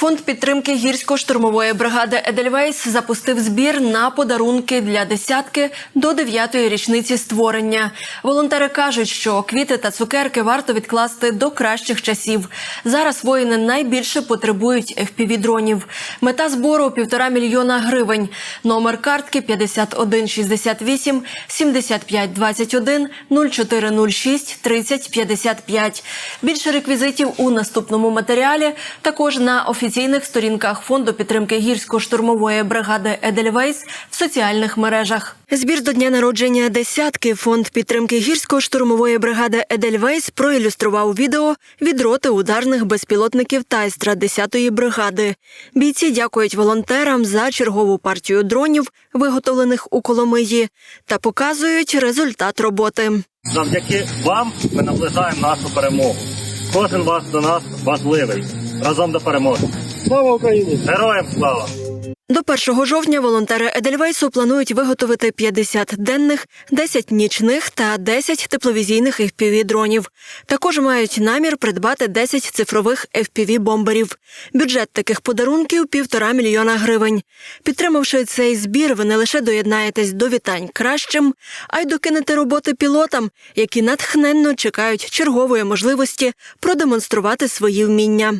Фонд підтримки гірсько-штурмової бригади Едельвейс запустив збір на подарунки для десятки до дев'ятої річниці створення. Волонтери кажуть, що квіти та цукерки варто відкласти до кращих часів. Зараз воїни найбільше потребують FPV-дронів. Мета збору півтора мільйона гривень. Номер картки 5168 75 21 0406 30 55. Більше реквізитів у наступному матеріалі. Також на офіційних сторінках фонду підтримки гірсько-штурмової бригади Едельвейс в соціальних мережах. Збір до дня народження десятки фонд підтримки гірсько-штурмової бригади Едельвейс проілюстрував відео від роти ударних безпілотників Тайстра 10-ї бригади. Бійці дякують волонтерам за чергову партію дронів, виготовлених у Коломиї, та показують результат роботи. Завдяки вам ми наближаємо нашу перемогу. Кожен вас до нас важливий. Разом до перемоги. Слава Україні! Героям слава! До 1 жовтня волонтери Едельвейсу планують виготовити 50 денних, 10 нічних та 10 тепловізійних FPV-дронів. Також мають намір придбати 10 цифрових FPV-бомберів. Бюджет таких подарунків півтора мільйона гривень. Підтримавши цей збір, ви не лише доєднаєтесь до вітань кращим, а й докинете роботи пілотам, які натхненно чекають чергової можливості продемонструвати свої вміння.